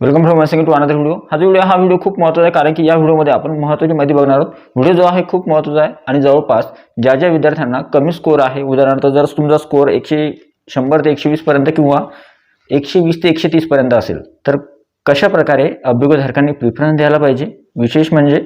Welcome from sing to another video हा जो video हा व्हिडिओ खूप महत्त्वाचा आहे कारण की या व्हिडिओमध्ये आपण महत्त्वाची माहिती बघणार आहोत. व्हिडिओ जो आहे खूप महत्त्वाचा आहे आणि जवळपास ज्या ज्या विद्यार्थ्यांना कमी स्कोर आहे उदाहरणार्थ जर तुमचा स्कोर एकशे शंभर ते एकशे वीसपर्यंत किंवा एकशे वीस ते एकशे तीसपर्यंत असेल तर कशा प्रकारे अभ्युगधारकांनी प्रिफरन्स द्यायला पाहिजे? विशेष म्हणजे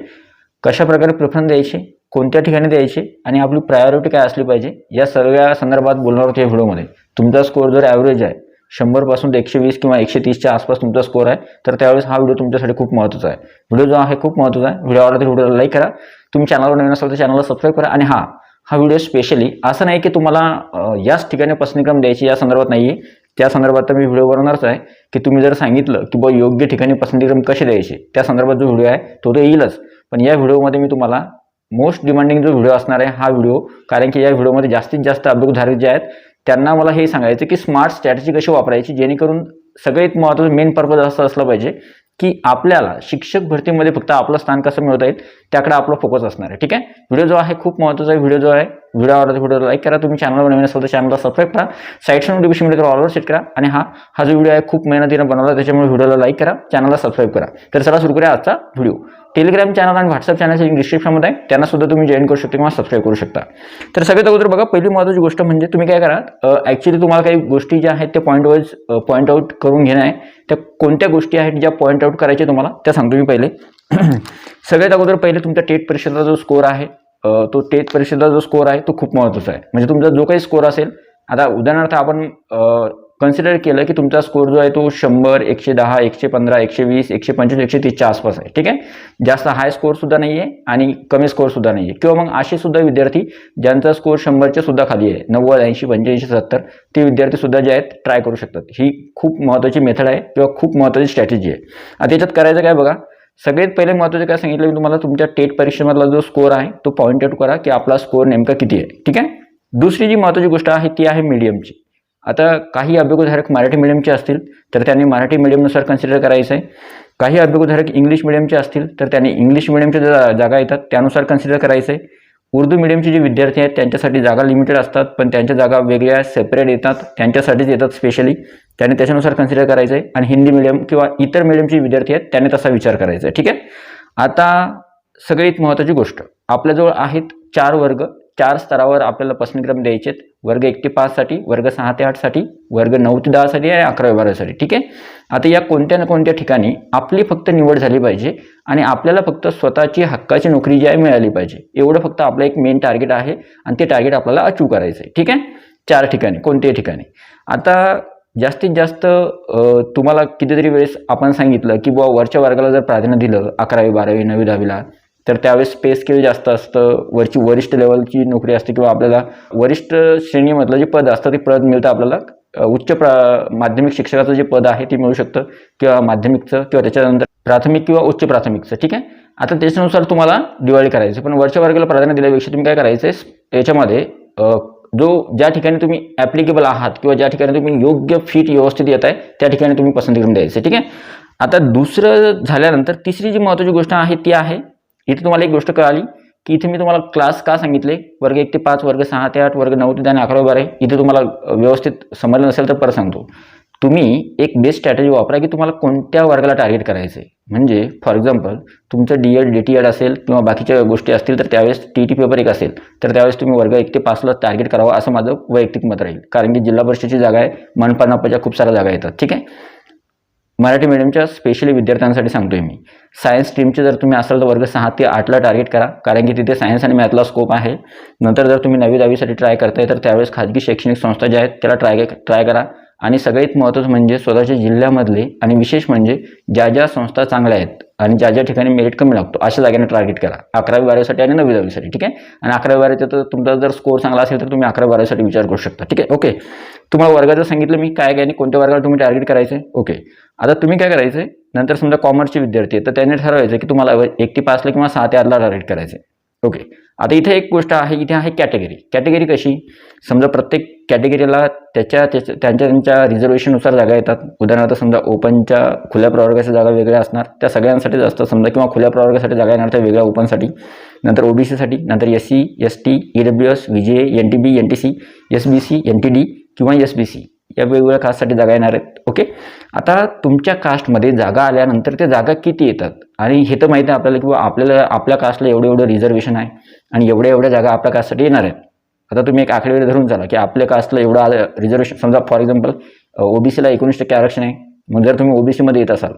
कशा प्रकारे प्रिफरन्स द्यायचे? कोणत्या ठिकाणी द्यायचे? आणि आपली प्रायोरिटी काय असली पाहिजे? या सगळ्या संदर्भात बोलणार आहोत या व्हिडिओमध्ये तुमचा स्कोर जर ॲव्हरेज आहे शंभरपासून ते एकशे वीस किंवा एकशे तीसच्या आसपास तुमचा स्कोर आहे. तर त्यावेळेस हा व्हिडिओ तुमच्यासाठी खूप महत्त्वाचा आहे. व्हिडिओ जो आहे खूप महत्त्वाचा आहे. व्हिडिओ आवडला तर व्हिडिओला लाईक करा. तुम्ही चॅनलवर नवीन असाल तर चॅनलला सबस्क्राईब करा. आणि हा हा व्हिडिओ स्पेशली असं नाही की तुम्हाला याच ठिकाणी पसंतीक्रम द्यायची या संदर्भात नाही आहे त्या संदर्भात तर मी व्हिडिओ बनवणारच आहे की तुम्ही जर सांगितलं की बा योग्य ठिकाणी पसंतीक्रम कसे द्यायचे त्या संदर्भात जो व्हिडिओ आहे तो तर येईलच. पण या व्हिडिओमध्ये मी तुम्हाला मोस्ट डिमांडिंग जो व्हिडिओ असणार आहे हा व्हिडिओ कारण की या व्हिडिओमध्ये जास्तीत जास्त अभ्युधारक जे आहेत त्यांना मला हे सांगायचं की स्मार्ट स्ट्रॅटजी कशी वापरायची जेणेकरून सगळ्यात महत्त्वाचं मेन पर्पज असं असलं पाहिजे की आपल्याला शिक्षक भरतीमध्ये फक्त आपलं स्थान कसं मिळवता येईल त्याकडे आपला फोकस असणार आहे. ठीक आहे? व्हिडिओ जो आहे खूप महत्त्वाचा व्हिडिओ जो आहे व्हिडिओ आवडला व्हिडिओ लाईक करा. तुम्ही चॅनलवर नवीन असाल तर चॅनलला सबस्क्राईब करा. साईडच्या नोटिफिकेशन मिळेल ऑलवर सेट करा. आणि हा हा जो व्हिडिओ आहे खूप मेहनतीनं बनवला त्याच्यामुळे व्हिडिओला लाईक करा. चॅनलला सबस्क्राईब करा. तर चला सुरू करा आजचा व्हिडिओ टेलिग्राम चॅनल आणि व्हॉट्सअप चॅनलचे डिस्क्रिप्शनमध्ये आहे. त्यांना सुद्धा तुम्ही जॉईन करू शकता किंवा सबस्क्राईब करू शकता. तर सगळ्यात अगोदर बघा पहिली महत्त्वाची गोष्ट म्हणजे तुम्ही काय करा ॲक्च्युली तुम्हाला काही गोष्टी ज्या आहेत त्या पॉईंट वाईज पॉईंट आऊट करून घेणं आहे. त्या कोणत्या गोष्टी आहेत ज्या पॉईंट आऊट करायच्या तुम्हाला त्या सांगतो मी पहिले. सगळ्यात अगोदर पहिले तुमच्या टेट परीक्षेचा जो स्कोर आहे तो टेट परीक्षेचा जो स्कोर आहे तो खूप महत्त्वाचा आहे. म्हणजे तुमचा जो काही स्कोर असेल आता उदाहरणार्थ आपण कन्सिडर केलं की तुमचा स्कोर जो आहे तो शंभर एकशे दहा एकशे पंधरा एकशे वीस एकशे पंचवीस एकशे तीसच्या आसपास आहे. ठीक आहे? जास्त हाय स्कोरसुद्धा नाही आहे आणि कमी स्कोरसुद्धा नाही आहे किंवा मग असे सुद्धा विद्यार्थी ज्यांचा स्कोर शंभरच्या सुद्धा खाली आहे नव्वद ऐंशी पंच्याऐंशी सत्तर ते विद्यार्थीसुद्धा जे आहेत ट्राय करू शकतात. ही खूप महत्त्वाची मेथड आहे किंवा खूप महत्त्वाची स्ट्रॅटेजी आहे. आता याच्यात करायचं काय बघा? सगळ्यात पहिले महत्त्वाचं काय सांगितलं मी तुम्हाला तुमच्या टेट परीक्षेमधला जो स्कोर आहे तो पॉईंट आउट करा की आपला स्कोर नेमका किती आहे ठीक आहे? दुसरी जी महत्त्वाची गोष्ट आहे ती आहे मीडियमची आता काही अभ्युगधारक मराठी मीडियमचे असतील तर त्यांनी मराठी मीडियमनुसार कन्सिडर करायचं आहे काही अभ्योगधारक इंग्लिश मिडियमचे असतील तर त्यांनी इंग्लिश मिडियमच्या ज्या जागा येतात त्यानुसार कन्सिडर करायचं आहे उर्दू मिडियमचे जे विद्यार्थी आहेत त्यांच्यासाठी जागा लिमिटेड असतात पण त्यांच्या जागा वेगळ्या सेपरेट येतात त्यांच्यासाठीच येतात स्पेशली त्याने त्याच्यानुसार कन्सिडर करायचं आहे आणि हिंदी मिडियम किंवा इतर मिडियमचे विद्यार्थी आहेत त्यांनी तसा विचार करायचा आहे ठीक आहे? आता सगळ्यात महत्त्वाची गोष्ट. आपल्याजवळ आहेत चार वर्ग. चार स्तरावर आपल्याला पसंतक्रम द्यायचे आहेत वर्ग एक ते पाचसाठी वर्ग सहा ते आठसाठी वर्ग नऊ ते दहासाठी आणि अकरावी बारासाठी ठीक आहे? आता या कोणत्या ना कोणत्या ठिकाणी आपली फक्त निवड झाली पाहिजे आणि आपल्याला फक्त स्वतःची हक्काची नोकरी जी आहे मिळाली पाहिजे. एवढं फक्त आपलं एक मेन टार्गेट आहे आणि ते टार्गेट आपल्याला अचीव करायचं आहे. ठीक आहे? चार ठिकाणी कोणत्याही ठिकाणी. आता जास्तीत जास्त तुम्हाला कितीतरी वेळेस आपण सांगितलं की बुवा वरच्या वर्गाला जर प्राधान्य दिलं अकरावी बारावी नवी दहावीला तर त्यावेळेस पे स्केल जास्त असतं. वरची वरिष्ठ लेवलची नोकरी असते किंवा आपल्याला वरिष्ठ श्रेणीमधलं जे पद असतं ते पद मिळतं आपल्याला. उच्च प्रा माध्यमिक शिक्षकाचं जे पद आहे ते मिळू शकतं किंवा माध्यमिकचं किंवा त्याच्यानंतर प्राथमिक किंवा उच्च प्राथमिकचं. ठीक आहे? आता त्याच्यानुसार तुम्हाला दिवाळी करायची पण वरच्या वर्गाला प्राधान्य दिल्यापेक्षा तुम्ही काय करायचं आहे याच्यामध्ये जो ज्या ठिकाणी तुम्ही ॲप्लिकेबल आहात किंवा ज्या ठिकाणी तुम्ही योग्य फिट व्यवस्थित येत आहे त्या ठिकाणी तुम्ही पसंती करून द्यायचं. ठीक आहे? आता दुसरं झाल्यानंतर तिसरी जी महत्त्वाची गोष्ट आहे ती आहे इथे तुम्हाला एक गोष्ट कळाली की इथे मी तुम्हाला क्लास का सांगितले? वर्ग एक ते पाच वर्ग सहा ते आठ वर्ग नऊ ते दहा आणि अकरा बारा इथे तुम्हाला व्यवस्थित समजलं नसेल तर परत सांगतो. तुम्ही एक बेस्ट स्ट्रॅटेजी वापरा की तुम्हाला कोणत्या वर्गाला टार्गेट करायचं आहे म्हणजे फॉर एक्झाम्पल तुमचं D Ed D T Ed असेल किंवा बाकीच्या गोष्टी असतील तर त्यावेळेस टी टी पेपर एक असेल तर त्यावेळेस तुम्ही वर्ग एक ते पाचला टार्गेट करावं असं माझं वैयक्तिक मत राहील. कारण की जिल्हा परिषदेची जागा आहे मनपानापाच्या खूप साऱ्या जागा येतात. ठीक आहे? मराठी मीडियमच्या स्पेशली विद्यार्थ्यांसाठी सांगतोय मी. सायन्स स्ट्रीमचे जर तुम्ही असाल तर वर्ग सहा ते आठला टार्गेट करा. कारण की तिथे सायन्स आणि मॅथला स्कोप आहे. नंतर जर तुम्ही नवी दहावीसाठी ट्राय करताय तर त्यावेळेस खाजगी शैक्षणिक संस्था ज्या आहेत त्याला ट्राय ट्राय करा. आणि सगळ्यात महत्त्वाचं म्हणजे स्वतःच्या जिल्ह्यामधले आणि विशेष म्हणजे ज्या ज्या संस्था चांगल्या आहेत आणि ज्या ज्या ठिकाणी मेरिट कमी लागतो अशा जागेने टार्गेट करा. अकरावी बारावीसाठी आणि नववी दहावीसाठी ठीक आहे? आणि अकरावी बारावीचा तर तुमचा जर स्कोर चांगला असेल तर तुम्ही अकरावी बारावीसाठी विचार करू शकता ठीक आहे? ओके तुम्हाला वर्गाचं सांगितलं मी काय काय आणि कोणत्या वर्गाला तुम्ही टार्गेट करायचं आहे ओके आता तुम्ही काय करायचं आहे नंतर समजा कॉमर्सचे विद्यार्थी तर त्यांनी ठरवायचं की तुम्हाला एक ते पाचला किंवा सहा ते आठला टार्गेट करायचं आहे ओके आता इथे एक गोष्ट आहे इथे आहे कॅटेगरी कॅटेगरी कशी? समजा प्रत्येक कॅटेगरीला त्याच्या त्याच्या त्यांच्या त्यांच्या रिझर्वेशननुसार जागा येतात. उदाहरणार्थ समजा ओपनच्या खुल्या प्रवर्गाच्या जागा वेगळ्या असणार. त्या सगळ्यांसाठीच असतं समजा किंवा खुल्या प्रवर्गासाठी जागा येणार त्या वेगळ्या ओपनसाठी नंतर ओबीसीसाठी नंतर S C S T E W S V J N T B N T C S B C N T D किंवा एस बी सी या वेगवेगळ्या कास्टसाठी जागा येणार आहेत. ओके आता तुमच्या कास्टमध्ये जागा आल्यानंतर त्या जागा किती येतात? आणि हे तर माहिती आहे आपल्याला की बुवा आपल्याला आपल्या कास्टला एवढं एवढं रिझर्वेशन आहे आणि एवढ्या एवढ्या जागा आपल्या कास्टसाठी येणार आहेत. आता तुम्ही एक आकडेवारी धरून चाला की आपल्या कास्टला एवढं आलं रिझर्वेशन समजा फॉर एक्झाम्पल ओबीसीला एकोणीस टक्के आरक्षण आहे. मग जर तुम्ही ओबीसीमध्ये येत असाल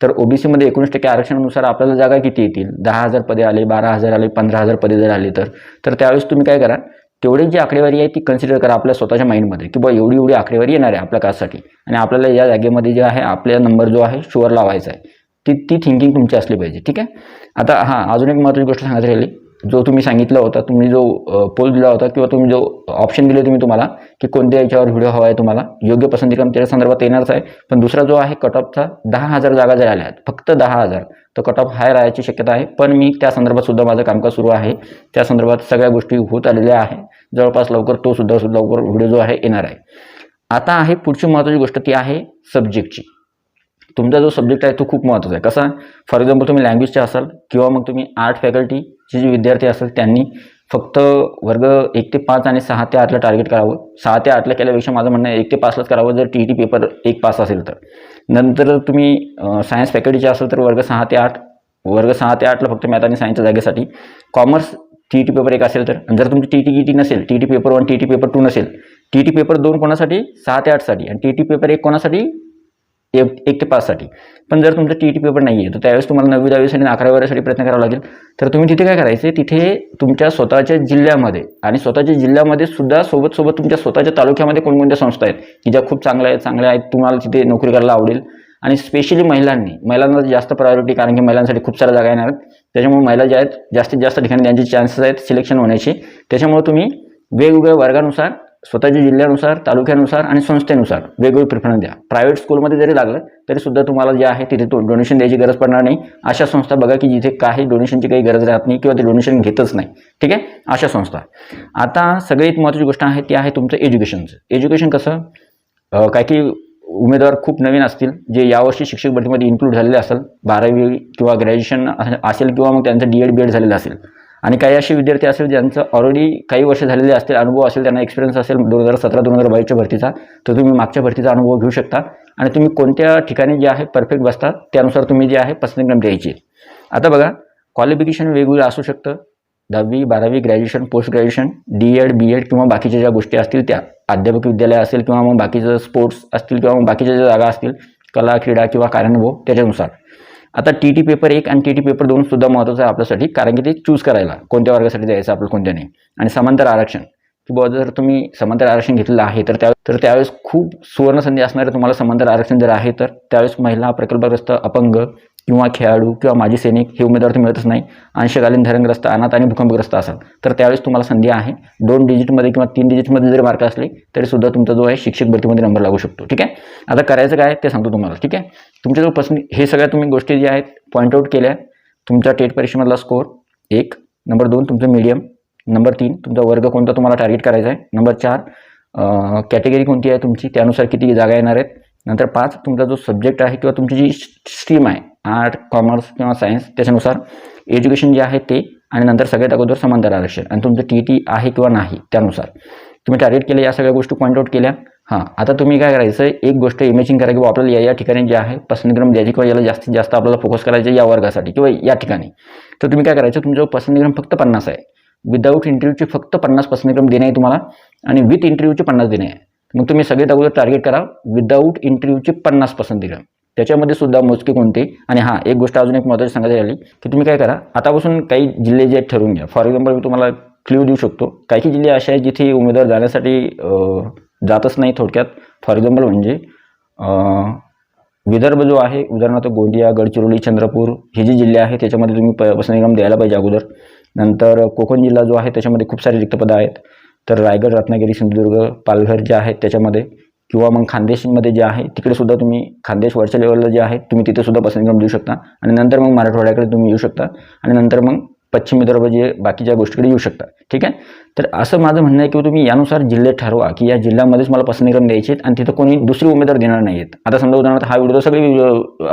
तर ओबीसीमध्ये एकोणीस टक्के आरक्षणानुसार आपल्याला जागा किती येतील? दहा हजार पदे आले बारा हजार आले पंधरा हजार पदे जर आली तर. तर त्यावेळेस तुम्ही काय करा तेवढी जी आकडेवारी आहे ती कन्सिडर करा आपल्या स्वतःच्या माइंडमध्ये की बा एवढी एवढी आकडेवारी येणार आहे आपल्या कास्टसाठी आणि आपल्याला या जागेमध्ये जे आहे आपला नंबर जो आहे शुअर लावायचा आहे. ती ती थिंकिंग तुमची असली पाहिजे ठीक आहे? आता हां अजून एक महत्त्वाची गोष्ट सांगायची राहिली. जो तुम्ही सांगितला होता तुम्ही जो पोल दिला होता किंवा तुम्ही जो ऑप्शन दिले तुम्ही तुम्हाला की कोणत्या याच्यावर व्हिडिओ हवा आहे तुम्हाला योग्य पसंतीक्रम त्याच्या संदर्भात येणारच आहे. पण दुसरा जो आहे कट ऑफचा दहा हजार जागा जर आल्या आहेत फक्त दहा हजार तर कट ऑफ हाय राहायची शक्यता आहे. पण मी त्या संदर्भात सुद्धा माझं कामकाज सुरू आहे. त्या संदर्भात सगळ्या गोष्टी होत आलेल्या आहे. जवळपास लवकर तो सुद्धा लवकर व्हिडिओ जो आहे येणार आहे. आता आहे पुढची महत्त्वाची गोष्ट ती आहे सब्जेक्टची तुमचा जो सब्जेक्ट आहे तो खूप महत्त्वाचा आहे. कसा? फॉर एक्झाम्पल तुम्ही लँग्वेजचे असाल किंवा मग तुम्ही आर्ट फॅकल्टीचे जे विद्यार्थी असाल त्यांनी फक्त वर्ग एक ते पाच आणि सहा ते आठला टार्गेट करावं. सहा ते आठला केल्यापेक्षा माझं म्हणणं आहे एक ते पाचलाच करावं जर टी ई टी पेपर एक पास असेल तर. नंतर तुम्ही सायन्स फॅकल्टीचे असेल तर वर्ग सहा ते आठ. वर्ग सहा ते आठला फक्त मॅथ आणि सायन्सच्या जागेसाठी. Commerce T E T paper एक असेल तर. जर तुमची टी टी ई टी नसेल T T paper one T T paper two नसेल टी टी पेपर दोन कोणासाठी? सहा ते आठसाठी. आणि टी टी पेपर एक कोणासाठी? एक एक ते पाचसाठी पण जर तुमचं टी टी पेपर नाही आहे तर त्यावेळेस तुम्हाला नववी दहावीसाठी आणि अकरावी बारावीसाठी प्रयत्न करावा लागेल. तर तुम्ही तिथे काय करायचे तिथे तुमच्या स्वतःच्या जिल्ह्यामध्ये आणि स्वतःच्या जिल्ह्यामध्ये सुद्धा सोबत सोबत तुमच्या स्वतःच्या तालुक्यामध्ये कोणकोणत्या संस्था आहेत की ज्या खूप चांगल्या आहेत चांगल्या आहेत तुम्हाला तिथे नोकरी करायला आवडेल. आणि स्पेशली महिलांनी महिलांना जास्त प्रायोरिटी कारण की महिलांसाठी खूप साऱ्या जागा येणार आहेत. त्याच्यामुळे महिला ज्या आहेत जास्तीत जास्त ठिकाणी त्यांचे चान्सेस आहेत सिलेक्शन होण्याचे. त्याच्यामुळे तुम्ही वेगवेगळ्या वर्गानुसार स्वतःच्या जिल्ह्यानुसार तालुक्यानुसार आणि संस्थेनुसार वेगवेगळे प्रिफरन्स द्या. प्रायव्हेट स्कूलमध्ये जरी लागलं तरीसुद्धा तुम्हाला जे आहे तिथे डोनेशन द्यायची गरज पडणार नाही. अशा संस्था बघा की जिथे काही डोनेशनची काही गरज राहत नाही किंवा ते डोनेशन घेतच नाही. ठीक आहे? अशा संस्था. आता सगळ्यात महत्त्वाची गोष्ट आहे ती आहे तुमचं एज्युकेशनचं एज्युकेशन कसं? काय काही काही उमेदवार खूप नवीन असतील जे यावर्षी शिक्षक भरतीमध्ये इन्क्लूड झालेले असेल बारावी किंवा ग्रॅज्युएशन असेल किंवा मग त्यांचं डी एड बी एड झालेलं असेल. आणि काही असे विद्यार्थी असेल ज्यांचं ऑलरेडी काही वर्ष झालेले असतील अनुभव असेल त्यांना एक्सपिरियन्स असेल दोन हजार सतरा दोन हजार बावीसच्या भरतीचा तर तुम्ही मागच्या भरतीचा अनुभव घेऊ शकता. आणि तुम्ही कोणत्या ठिकाणी जे आहे परफेक्ट बसता त्यानुसार तुम्ही जे आहे पसंतीक्रम द्यायची. आता बघा क्वालिफिकेशन वेगवेगळं असू शकतं. दहावी बारावी graduation post graduation D Ed B Ed किंवा बाकीच्या ज्या गोष्टी असतील त्या. अध्यापक विद्यालय असेल किंवा मग बाकीचं स्पोर्ट्स असतील किंवा मग बाकीच्या ज्या जागा असतील कला क्रीडा किंवा कार्यानुभव त्याच्यानुसार. आता टी टी पेपर एक आणि टी टी पेपर दोन सुद्धा महत्त्वाचं आहे आपल्यासाठी कारण की ते चूज करायला कोणत्या वर्गासाठी द्यायचं आपलं कोणत्या नाही. आणि समांतर आरक्षण. की जर तुम्ही समांतर आरक्षण घेतलेलं आहे तर त्या तर त्यावेळेस खूप सुवर्ण संधी असणारे तुम्हाला समांतर आरक्षण जर आहे तर त्यावेळेस महिला प्रकल्पग्रस्त अपंग किंवा खेळाडू किंवा माजी सैनिक हे उमेदवार तर मिळतच नाही. अंशकालीन धरणग्रस्त अनाथ आणि भूकंपग्रस्त असाल. तर त्यावेळेस तुम्हाला संधी आहे. दोन डिजिटमध्ये किंवा तीन डिजिटमध्ये जरी मार्क असले तरी सुद्धा तुमचा जो आहे शिक्षक भरतीमध्ये नंबर लागू शकतो. ठीक आहे? आता करायचं काय ते सांगतो तुम्हाला. ठीक आहे? तुमच्या जो पसंती हे सगळ्या तुम्ही गोष्टी ज्या आहेत पॉईंट आऊट केल्या तुमच्या टेट परीक्षेमधला स्कोर एक. नंबर दोन तुमचं मीडियम नंबर तीन तुमचा वर्ग कोणता तुम्हाला टार्गेट करायचा आहे? नंबर चार कॅटेगरी कोणती आहे तुमची? त्यानुसार किती जागा येणार आहेत? नंतर पाच तुमचा जो सब्जेक्ट आहे किंवा तुमची जी स्ट्रीम आहे आर्ट कॉमर्स किंवा सायन्स त्याच्यानुसार एज्युकेशन जे आहे ते आणि नंतर सगळ्यात अगोदर समांतर आरक्षण. आणि तुमचं टी टी आहे किंवा नाही त्यानुसार. तुम्ही टार्गेट केले या सगळ्या गोष्टी पॉईंट आउट केल्या. हां आता तुम्ही काय करायचं एक गोष्ट इमेजिंग करा की आपल्याला या या ठिकाणी जे आहे पसंतीक्रम द्यायची किंवा याला जास्तीत जास्त आपल्याला फोकस करायचे या वर्गासाठी किंवा या ठिकाणी. तर तुम्ही काय करायचं तुमचा पसंतीक्रम फक्त पन्नास आहे. विदाऊट इंटरव्ह्यूचे फक्त पन्नास पसंतीक्रम देणे आहे तुम्हाला आणि विथ इंटरव्ह्यूचे पन्नास देणे आहे. मग तुम्ही सगळ्यात अगोदर टार्गेट करा विदाऊट इंटरव्ह्यूचे पन्नास पसंतीक्रम. त्याच्यामध्ये सुद्धा मोजके कोणते? आणि हां एक गोष्ट अजून एक महत्त्वाची सांगायची झाली की तुम्ही काय करा आतापासून काही जिल्हे जे आहेत ठरवून घ्या. फॉर एक्झाम्पल मी तुम्हाला क्ल्यू देऊ शकतो. काही काही जिल्हे असे आहेत जिथे उमेदवार जाण्यासाठी जातच नाही थोडक्यात. फॉर एक्झाम्पल म्हणजे विदर्भ जो आहे उदाहरणार्थ गोंदिया गडचिरोली चंद्रपूर हे जे जिल्हे आहेत त्याच्यामध्ये तुम्ही प पसंतीक्रम द्यायला पाहिजे अगोदर. नंतर कोकण जिल्हा जो आहे त्याच्यामध्ये खूप सारे रिक्तपदं आहेत. तर रायगड रत्नागिरी सिंधुदुर्ग पालघर जे आहेत त्याच्यामध्ये किंवा मग खानदेशमध्ये जे आहे तिकडे सुद्धा तुम्ही खानदेश वरच्या लेवलला जे आहे तुम्ही तिथे सुद्धा पसंतीक्रम देऊ शकता. आणि नंतर मग मराठवाड्याकडे तुम्ही येऊ शकता. आणि नंतर मग पश्चिम विदर्भ जे बाकीच्या गोष्टीकडे येऊ शकता. ठीक आहे? तर असं माझं म्हणणं आहे की तुम्ही यानुसार जिल्हे ठरवा की या जिल्ह्यामध्येच मला पसंतीक्रम द्यायचे आहेत आणि तिथं कोणी दुसरी उमेदवार देणार नाही आहेत. आता समजा उदाहरणार्थ हा व्हिडिओ सगळे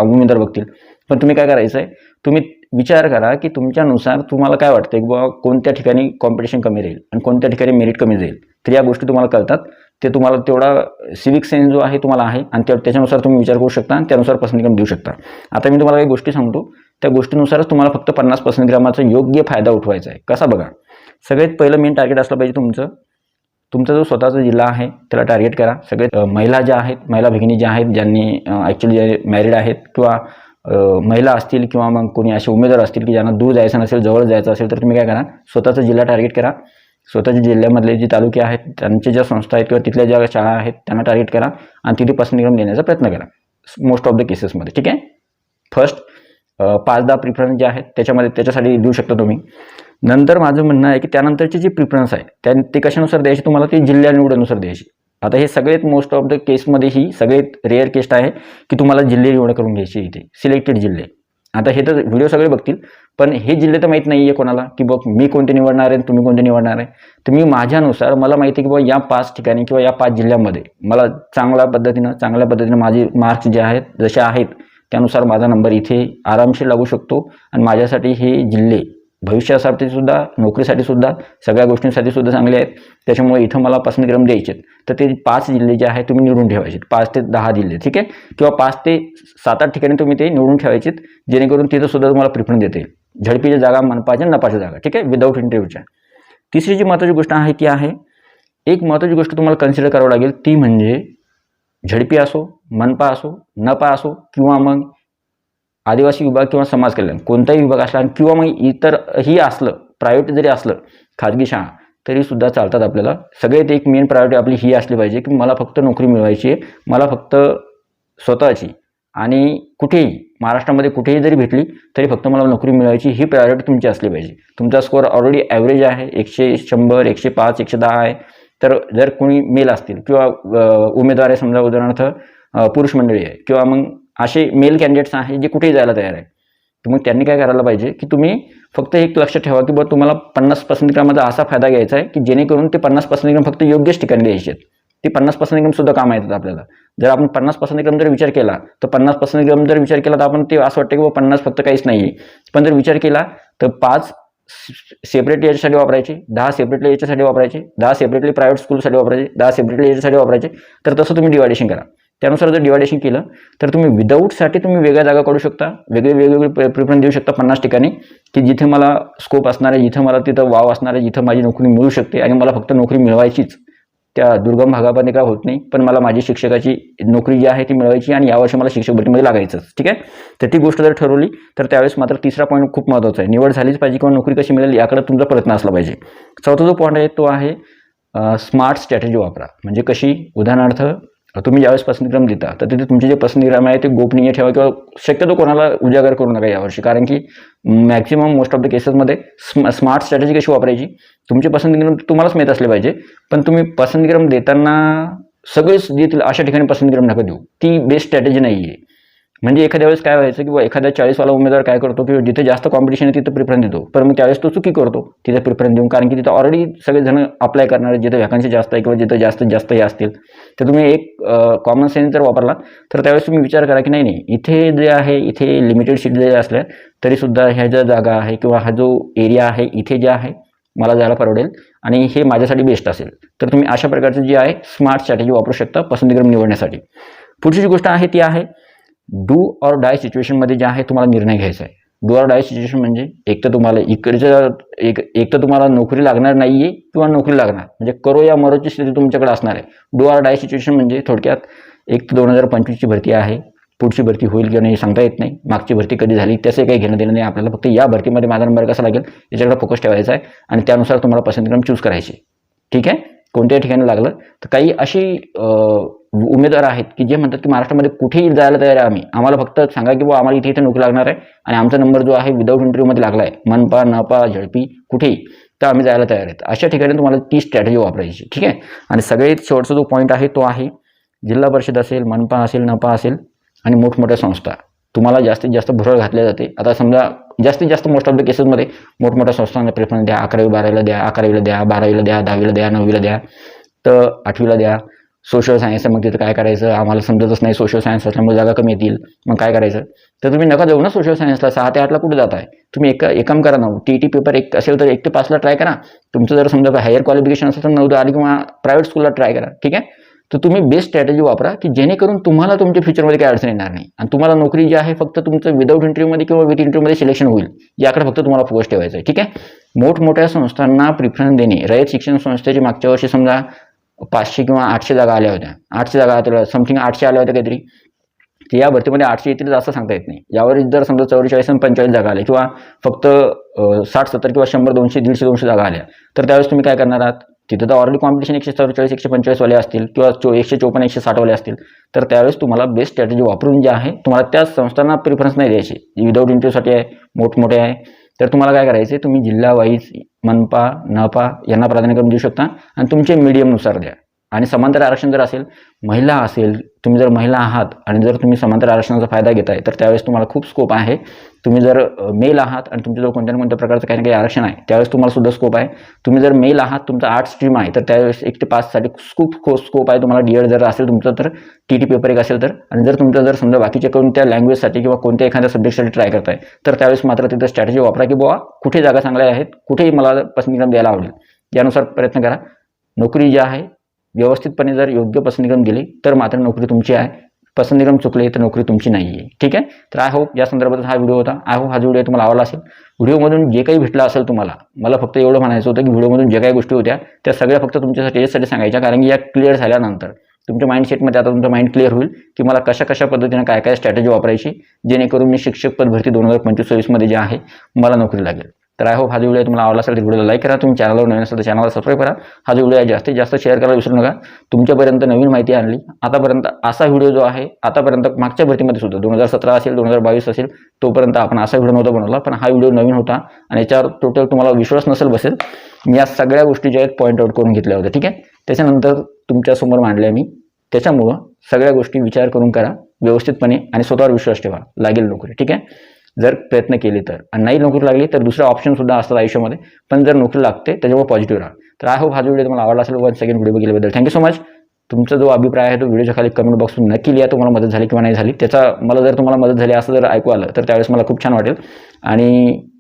उमेदवार बघतील. पण तुम्ही काय करायचं आहे तुम्ही विचार करा की तुमच्यानुसार तुम्हाला काय वाटतं की बाबा कोणत्या ठिकाणी कॉम्पिटिशन कमी राहील आणि कोणत्या ठिकाणी मेरिट कमी जाईल. तर या गोष्टी तुम्हाला कळतात. ते तुम्हाला तेवढा सिविक सेन्स जो आहे तुम्हाला आहे. आणि त्या त्याच्यानुसार तुम्ही विचार करू शकता आणि त्यानुसार पसंतीक्रम देऊ शकता. आता मी तुम्हाला काही गोष्टी सांगतो. त्या गोष्टीनुसारच तुम्हाला फक्त पन्नास पर्सेंट ग्रामाचा योग्य फायदा उठवायचा आहे. कसा बघा? सगळ्यात पहिलं मेन टार्गेट असलं पाहिजे तुमचं. तुमचा जो स्वतःचा जिल्हा आहे त्याला टार्गेट करा. सगळे महिला ज्या आहेत महिला भगिनी ज्या आहेत ज्यांनी ॲक्च्युली जे मॅरिड आहेत किंवा महिला असतील किंवा मग कोणी असे उमेदवार असतील की ज्यांना दूर जायचं नसेल जवळ जायचं असेल तर तुम्ही काय करा? स्वतःचा जिल्हा टार्गेट करा. स्वतःच्या जिल्ह्यामधले जे तालुके आहेत त्यांच्या ज्या संस्था आहेत किंवा तिथल्या ज्या शाळा आहेत त्यांना टार्गेट करा आणि तिथे पसंतीक्रम देण्याचा प्रयत्न करा. मोस्ट ऑफ द केसेसमध्ये ठीक आहे? फर्स्ट पाच दहा प्रिफरन्स जे आहेत त्याच्यामध्ये त्याच्यासाठी देऊ शकता तुम्ही. नंतर माझं म्हणणं आहे की त्यानंतरचे जे प्रिफरन्स आहे त्या ते कशानुसार द्यायचे तुम्हाला? ते जिल्ह्या निवडीनुसार द्यायची. आता हे सगळेत मोस्ट ऑफ द केसमध्ये ही सगळ्यात रेअर केस्ट आहे की तुम्हाला जिल्हे निवड करून घ्यायची इथे. सिलेक्टेड जिल्हे. आता हे तर व्हिडिओ सगळे बघतील पण हे जिल्हे तर माहीत नाही आहे कोणाला की बघ मी कोणते निवडणार आहे तुम्ही कोणते निवडणार आहे. तर मी माझ्यानुसार मला माहिती आहे की बाबा या पाच ठिकाणी किंवा या पाच जिल्ह्यामध्ये मला चांगल्या पद्धतीनं चांगल्या पद्धतीनं माझे मार्क्स जे आहेत जसे आहेत त्यानुसार माझा नंबर इथे आरामशीर लागू शकतो. आणि माझ्यासाठी हे जिल्हे भविष्यासाठी सुद्धा नोकरीसाठी सुद्धा सगळ्या गोष्टींसाठी सुद्धा चांगले आहेत. त्याच्यामुळे इथं मला पसंतक्रम द्यायचे आहेत. तर ते पाच जिल्हे जे आहेत तुम्ही निवडून ठेवायचे पाच ते दहा जिल्हे ठीक आहे? किंवा पाच ते सात आठ ठिकाणी तुम्ही ते निवडून ठेवायचे जेणेकरून तिथं सुद्धा तुम्हाला प्रिफरन्स देते झडपीच्या जागा मनपाच्या नपाच्या जागा ठीक आहे? विदाऊट इंटरव्ह्यूच्या तिसरी जी महत्त्वाची गोष्ट आहे ती आहे एक महत्त्वाची गोष्ट तुम्हाला कन्सिडर करावं लागेल ती म्हणजे झडपी असो मनपा असो नपा असो किंवा मग आदिवासी विभाग किंवा समाज कल्याण कोणताही विभाग असला आणि किंवा मग इतरही असलं प्रायव्हेट जरी असलं खाजगी शाळा तरी सुद्धा चालतात आपल्याला. सगळ्यात एक मेन प्रायोरिटी आपली ही असली पाहिजे की मला फक्त नोकरी मिळवायची आहे मला फक्त स्वतःची आणि कुठेही महाराष्ट्रामध्ये कुठेही जरी भेटली तरी फक्त मला नोकरी मिळवायची ही प्रायोरिटी तुमची असली पाहिजे. तुमचा स्कोअर ऑलरेडी ॲव्हरेज आहे एकशे शंभर एकशे पाच एकशे दहा आहे. तर जर कोणी मेल असतील किंवा उमेदवार आहे समजा उदाहरणार्थ पुरुष मंडळी आहे किंवा मग असे मेल कॅन्डिडेट्स आहे जे कुठेही जायला तयार आहे तर मग त्यांनी काय करायला पाहिजे की तुम्ही फक्त एक लक्ष ठेवा की बा तुम्हाला पन्नास पसंतीक्रमाचा असा फायदा घ्यायचा आहे की जेणेकरून ते पन्नास पसंतीक्रम फक्त योग्यच ठिकाणी द्यायचे आहेत. ते पन्नास पसंतीक्रम सुद्धा काम येतात आपल्याला. जर आपण पन्नास पसंतीक्रम जर विचार केला तर पन्नास पसंतीक्रम जर विचार केला तर आपण ते असं वाटतं की बा पन्नास फक्त काहीच नाही आहे पण जर विचार केला तर पाच सेपरेट याच्यासाठी वापरायचे दहा सेपरेटली याच्यासाठी वापरायचे दहा सेपरेटली प्रायव्हेट स्कूलसाठी वापरायचे दहा सेपरेटली याच्यासाठी वापरायचे तर तसं तुम्ही डिवायडेशन करा. त्यानुसार जर डिवायडेशन केलं तर तुम्ही विदाऊटसाठी तुम्ही वेगळ्या जागा काढू शकता. वेगळे वेगवेगळे प्रिफरन्स देऊ शकता पन्नास ठिकाणी की जिथे मला स्कोप असणार आहे जिथं मला तिथं वाव असणार आहे जिथं माझी नोकरी मिळू शकते आणि मला फक्त नोकरी मिळवायचीच. त्या दुर्गम भागामध्ये काय होत नाही पण मला माझी शिक्षकाची नोकरी जी आहे ती मिळवायची आणि यावर्षी मला शिक्षक भरतीमध्ये लागायचंच ठीक आहे? तर ती गोष्ट जर ठरवली तर त्यावेळेस मात्र तिसरा पॉईंट खूप महत्त्वाचा आहे. निवड झालीच पाहिजे किंवा नोकरी कशी मिळेल याकडे तुमचा प्रयत्न असला पाहिजे. चौथा जो पॉईंट आहे तो आहे स्मार्ट स्ट्रॅटेजी वापरा. म्हणजे कशी? उदाहरणार्थ तुम्ही ज्यावेळेस पसंतीक्रम देता तर तिथे तुमचे जे पसंतीक्रम आहे ते गोपनीय ठेवा किंवा शक्यतो कोणाला उजागर करू नका यावर्षी. कारण की मॅक्झिमम मोस्ट ऑफ द केसेसमध्ये स्म स्मार्ट स्ट्रॅटेजी कशी वापरायची? तुमचे पसंतीक्रम तुम्हालाच माहीत असले पाहिजे पण तुम्ही पसंतीक्रम देताना सगळेच देतील अशा ठिकाणी पसंतीक्रम नका देऊ. ती बेस्ट स्ट्रॅटेजी नाही आहे म्हणजे एखाद्या वेळेस काय व्हायचं किंवा एखाद्या चाळीसवाला उमेदवार काय करतो की जिथे जास्त कॉम्पिटिशन आहे तिथं प्रिफरन्स देतो. पण मग त्यावेळेस तो चुकी करतो. तिथे प्रिफरन्स देऊन कारण की तिथं ऑलरेडी सगळेजण अप्लाय करणारे जिथे व्हॅकन्सी जास्त आहे किंवा जिथं जास्तीत जास्त हे असतील तर तुम्ही एक कॉमन सेन्स जर वापरला तर त्यावेळेस तुम्ही विचार करा की नाही नाही इथे जे आहे इथे लिमिटेड सीट जरी असल्या तरीसुद्धा ह्या ज्या जागा आहे किंवा हा जो एरिया आहे इथे जे आहे मला जायला परवडेल आणि हे माझ्यासाठी बेस्ट असेल. तर तुम्ही अशा प्रकारचं जे आहे स्मार्ट स्ट्रॅटेजी वापरू शकता पसंतीक्रम निवडण्यासाठी. पुढची जी गोष्ट आहे ती आहे डू ऑर डाय सिच्युएशनमध्ये जे आहे तुम्हाला निर्णय घ्यायचा आहे. डू ऑर डाय सिच्युएशन म्हणजे एक तर तुम्हाला इकडच्या एक एक तर तुम्हाला नोकरी लागणार नाही आहे किंवा नोकरी लागणार. म्हणजे करो या मरोची स्थिती तुमच्याकडे असणार आहे. डू ऑर डाय सिच्युएशन म्हणजे थोडक्यात एक तर दोन हजार पंचवीसची भरती आहे. पुढची भरती होईल किंवा नाही सांगता येत नाही. मागची भरती कधी झाली त्याचं काही घेणं देणं नाही आपल्याला. फक्त या भरतीमध्ये माझा नंबर कसा लागेल याच्याकडे फोकस ठेवायचा आहे. आणि त्यानुसार तुम्हाला पसंतक्रम चूज करायचे ठीक आहे? कोणत्याही ठिकाणी लागलं तर काही अशी उमेदवार आहेत की जे म्हणतात की महाराष्ट्रामध्ये कुठेही जायला तयार आहे आम्ही. आम्हाला फक्त सांगा की बुवा आम्हाला इथे इथे नोकरी लागणार आहे आणि आमचा नंबर जो आहे विदाऊट इंटरव्ह्यूमध्ये लागला आहे. मनपा नपा झडपी कुठेही तर आम्ही जायला तयार आहेत. अशा ठिकाणी तुम्हाला ती स्ट्रॅटेजी वापरायची ठीक आहे? आणि सगळ्यात शेवटचा जो पॉईंट आहे तो आहे जिल्हा परिषद असेल मनपा असेल नपा असेल आणि मोठमोठ्या संस्था. तुम्हाला जास्तीत जास्त भुरळ घातल्या जाते. आता समजा जास्तीत जास्त मोस्ट ऑफ द केसेसमध्ये मोठमोठ्या संस्थांना प्रेफरन्स द्या अकरावी बारावीला द्या अकरावीला द्या बारावीला द्या दहावीला द्या नववीला द्या. तर आठवीला द्या. सोशल सायन्स आहे मग तिथं काय करायचं? आम्हाला समजतच नाही सोशल सायन्स असल्यामुळे जागा कमी येतील. मग काय करायचं? तर तुम्ही नका जाऊ ना सोशल सायन्सला सहा ते आठला कुठे जात आहे तुम्ही एक एक काम करा ना. टी टी पेपर एक असेल तर एक ते पाचला ट्राय करा. तुमचं जर समजा हायर क्वालिफिकेशन असेल तर नऊ ते किंवा प्रायव्हेट स्कूलला ट्राय करा. ठीक आहे? तर तुम्ही बेस्ट स्ट्रॅटेजी वापरा की जेणेकरून तुम्हाला तुमच्या फ्युचरमध्ये काही अडचण येणार नाही. आणि तुम्हाला नोकरी जी आहे फक्त तुमचं विदाऊट इंटरव्ह्यूमध्ये किंवा विथ इंटरव्ह्यूमध्ये सिलेक्शन होईल. याकडे फक्त तुम्हाला फोकस ठेवायचं आहे ठीक आहे? मोठमोठ्या संस्थांना प्रिफरन्स देणे. रयत शिक्षण संस्थेची मागच्या वर्षी समजा पाचशे किंवा आठशे जागा आल्या होत्या. आठशे जागा आल्या समथिंग आठशे आल्या होत्या काहीतरी. तर या भरतीमध्ये आठशे येतील असं सांगता येत नाही. यावर जर समजा चौवेचाळीस आणि पंचेचाळीस जागा आल्या किंवा फक्त साठ सत्तर किंवा शंभर दोनशे दीडशे दोनशे जागा आल्या तर त्यावेळेस तुम्ही काय करणार आहात? तिथं तर ऑलरेडी कॉम्पिटिशन एकशे चौवेचाळीस एकशे पंचेचाळीसवाले असतील किंवा चो एकशे चोपन्न एकशे साठवाले असतील. तर त्यावेळेस तुम्हाला बेस्ट स्ट्रॅटेजी वापरून जे आहे तुम्हाला त्या संस्थांना प्रिफरन्स नाही द्यायची. विदाऊट इंटरव्ह्यूसाठी आहे मोठमोठे आहे. तर तुम्हाला काय करायचे तुम्ही जिल्हा वाईज मनपा नपा यांना प्राधान्य करून देऊ शकता आणि तुमचे मीडियमनुसार द्या. आणि समांतर आरक्षण जर असेल महिला असेल तुम्ही जर महिला आहात आणि जर तुम्ही समांतर आरक्षणाचा फायदा घेताय तर त्यावेळेस तुम्हाला खूप स्कोप आहे. तुम्ही जर मेल आहात आणि तुमच्याजवळ कोणत्या ना कोणत्या प्रकारचं काही ना काही आरक्षण आहे त्यावेळेस तुम्हाला सुद्धा स्कोप आहे. तुम्ही जर मेल आहात तुमचा आर्ट स्ट्रीम आहे तर त्यावेळेस एक ते पाचसाठी खूप स्कोप आहे तुम्हाला डी एड जर असेल तुमचं तर टी टी पेपर एक असेल तर. आणि जर तुमचं जर समजा बाकीच्या कोणत्या लँग्वेजसाठी किंवा कोणत्या एखाद्या सब्जेक्टसाठी ट्राय करताय तर त्यावेळेस मात्र तिथं स्ट्रॅटेजी वापरा की बुवा कुठे जागा चांगल्या आहेत कुठेही मला पसंतीक्रम द्यायला आवडेल. यानुसार प्रयत्न करा. नोकरी जी आहे व्यवस्थितपणे जर योग्य पसंतनिगम दिली तर मात्र नोकरी तुमची आहे. पसंतनिगम चुकले तर नोकरी तुमची नाही आहे ठीक आहे? तर आय होप या संदर्भात हा व्हिडिओ होता. आय होप हा जो व्हिडिओ तुम्हाला आवडला असेल व्हिडिओमधून जे काही भेटलं असेल तुम्हाला मला फक्त एवढं म्हणायचं होतं की व्हिडिओमधून जे काही गोष्टी होत्या त्या सगळ्या फक्त तुमच्यासाठी यासाठी सांगायच्या कारण की या क्लिअर झाल्यानंतर तुमच्या माइंडसेटमध्ये आता तुमचं माइंड क्लिअर होईल की मला कशा कशा पद्धतीने काय काय स्ट्रॅटेजी वापरायची जेणेकरून मी शिक्षक पद भरती दोन हजार पंचवीस सव्वीसमध्ये जे आहे मला नोकरी लागेल. तर आय होप हा जो व्हिडिओ तुम्हाला आवडला असेल तर व्हिडिओला लाईक करा. तुम्ही चॅनलवर नवीन असेल तर चॅनलला सबस्क्राईब करा. हा जो व्हिडिओ आहे जास्तीत जास्त शेअर करायला विसरू नका. तुमच्यापर्यंत नवीन माहिती आणली. आतापर्यंत असा व्हिडिओ जो आहे आतापर्यंत मागच्या भरतीमध्ये सुद्धा दोन हजार सतरा असेल दोन हजार बावीस असेल तोपर्यंत आपण असा व्हिडिओ नव्हता बनवला. पण हा व्हिडिओ नवीन होता आणि याच्यावर टोटल तुम्हाला विश्वास नसेल बसेल. मी या सगळ्या गोष्टी ज्या आहेत पॉईंट आउट करून घेतल्या होत्या ठीक आहे? त्याच्यानंतर तुमच्यासमोर मांडल्या मी. त्याच्यामुळं सगळ्या गोष्टी विचार करून करा व्यवस्थितपणे आणि स्वतःवर विश्वास ठेवा. लागेल नोकरी ठीक आहे? जर प्रयत्न केले तर. आणि नाही नोकरी लागली तर दुसरा ऑप्शन सुद्धा असतात आयुष्यामध्ये. पण जर नोकरी लागते त्याच्यामुळे पॉझिटिव्ह राहा तर आय होप हा जो व्हिडिओ तुम्हाला आवडला असेल वन सेकंड व्हिडिओ बघितल्याबद्दल. थँक्यू सो मच तुमचा जो अभिप्राय आहे तो व्हिडिओच्या खाली कमेंट बॉक्समध्ये नक्की लिहा. तुम्हाला मदत झाली किंवा नाही झाली. त्याचा मला जर तुम्हाला मदत झाली असं जर ऐकू आलं तर त्यावेळेस मला खूप छान वाटेल. आणि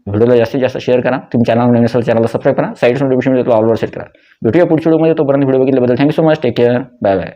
व्हिडिओला जास्तीत जास्त शेअर करा. तुम्ही चॅनल नवीन असेल चॅनलला सबस्क्राईब करा. साईड नोटिफिकेशन ऑलवर सेट करा. भेटूया पुढच्या व्हिडिओमध्ये तोपर्यंत video बघितल्याबद्दल thank you so much take care bye bye